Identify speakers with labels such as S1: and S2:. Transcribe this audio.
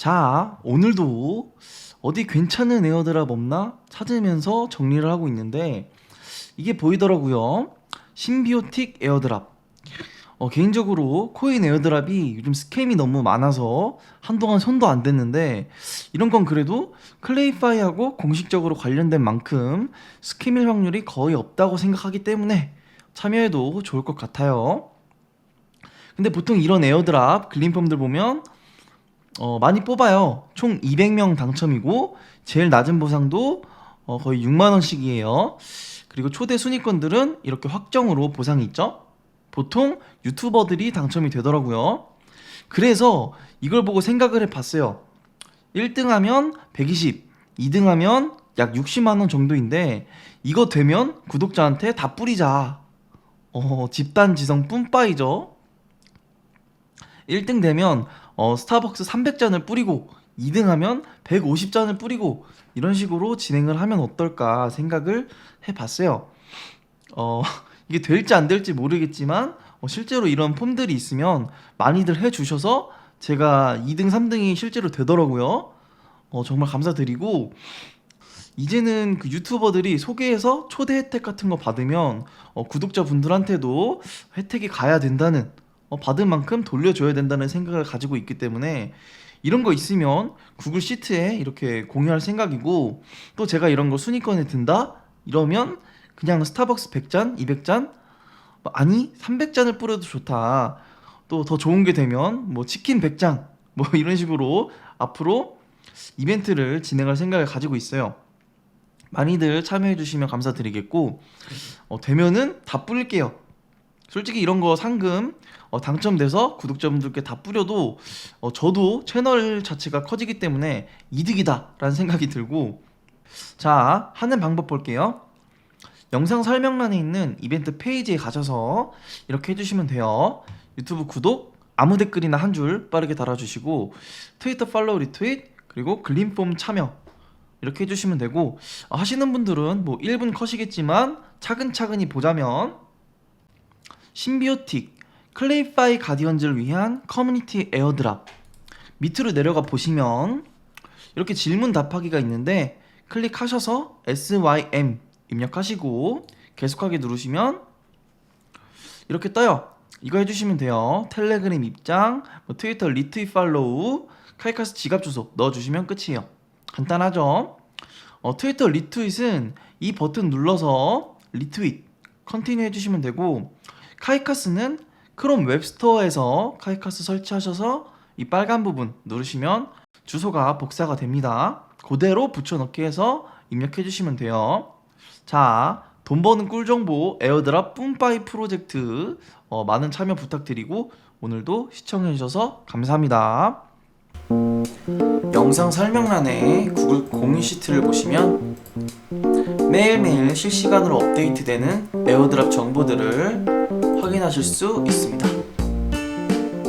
S1: 자, 오늘도 어디 괜찮은 에어드랍 없나 찾으면서 정리를 하고 있는데 이게 보이더라고요. 신비오틱 에어드랍. 어, 개인적으로 코인 에어드랍이 요즘 스캠이 너무 많아서 한동안 손도 안 댔는데 이런 건 그래도 클레이파이하고 공식적으로 관련된 만큼 스캠일 확률이 거의 없다고 생각하기 때문에 참여해도 좋을 것 같아요. 근데 보통 이런 에어드랍 글림펌들 보면 어, 많이 뽑아요. 총 200명 당첨이고 제일 낮은 보상도 어, 거의 6만 원씩이에요. 그리고 초대 순위권들은 이렇게 확정으로 보상이 있죠. 보통 유튜버들이 당첨이 되더라고요. 그래서 이걸 보고 생각을 해봤어요. 1등 하면 120, 2등 하면 약 60만 원 정도인데 이거 되면 구독자한테 다 뿌리자. 어, 집단 지성 뿜빠이죠. 1등 되면 어, 스타벅스 300잔을 뿌리고 2등 하면 150잔을 뿌리고 이런 식으로 진행을 하면 어떨까 생각을 해봤어요. 어, 이게 될지 안 될지 모르겠지만 어, 실제로 이런 폼들이 있으면 많이들 해주셔서 제가 2등, 3등이 실제로 되더라고요. 어, 정말 감사드리고 이제는 그 유튜버들이 소개해서 초대 혜택 같은 거 받으면 어, 구독자 분들한테도 혜택이 가야 된다는 어, 받은 만큼 돌려줘야 된다는 생각을 가지고 있기 때문에 이런 거 있으면 구글 시트에 이렇게 공유할 생각이고 또 제가 이런 거 순위권에 든다 이러면 그냥 스타벅스 100잔, 200잔 뭐 아니 300잔을 뿌려도 좋다. 또 더 좋은 게 되면 뭐 치킨 100장 뭐 이런 식으로 앞으로 이벤트를 진행할 생각을 가지고 있어요. 많이들 참여해 주시면 감사드리겠고 어, 되면은 다 뿌릴게요. 솔직히 이런 거 상금 어, 당첨돼서 구독자분들께 다 뿌려도 어, 저도 채널 자체가 커지기 때문에 이득이다라는 생각이 들고 자 하는 방법 볼게요. 영상 설명란에 있는 이벤트 페이지에 가셔서 이렇게 해주시면 돼요. 유튜브 구독, 아무 댓글이나 한 줄 빠르게 달아주시고 트위터 팔로우 리트윗 그리고 글림폼 참여 이렇게 해주시면 되고 어, 하시는 분들은 뭐 1분 컷이겠지만 차근차근히 보자면 신비오틱 클레이파이 가디언즈를 위한 커뮤니티 에어드랍 밑으로 내려가 보시면 이렇게 질문 답하기가 있는데 클릭하셔서 SYM 입력하시고 계속하기 누르시면 이렇게 떠요. 이거 해주시면 돼요. 텔레그램 입장, 뭐 트위터 리트윗 팔로우, 카이카스 지갑 주소 넣어주시면 끝이에요. 간단하죠? 어, 트위터 리트윗은 이 버튼 눌러서 리트윗, 컨티뉴 해주시면 되고 카이카스는 크롬 웹스토어에서 카이카스 설치하셔서 이 빨간 부분 누르시면 주소가 복사가 됩니다. 그대로 붙여넣기 해서 입력해 주시면 돼요. 자, 돈 버는 꿀 정보 에어드랍 뿜빠이 프로젝트 어, 많은 참여 부탁드리고 오늘도 시청해 주셔서 감사합니다. 영상 설명란에 구글 공유 시트를 보시면 매일매일 실시간으로 업데이트되는 에어드랍 정보들을 확인하실 수 있습니다.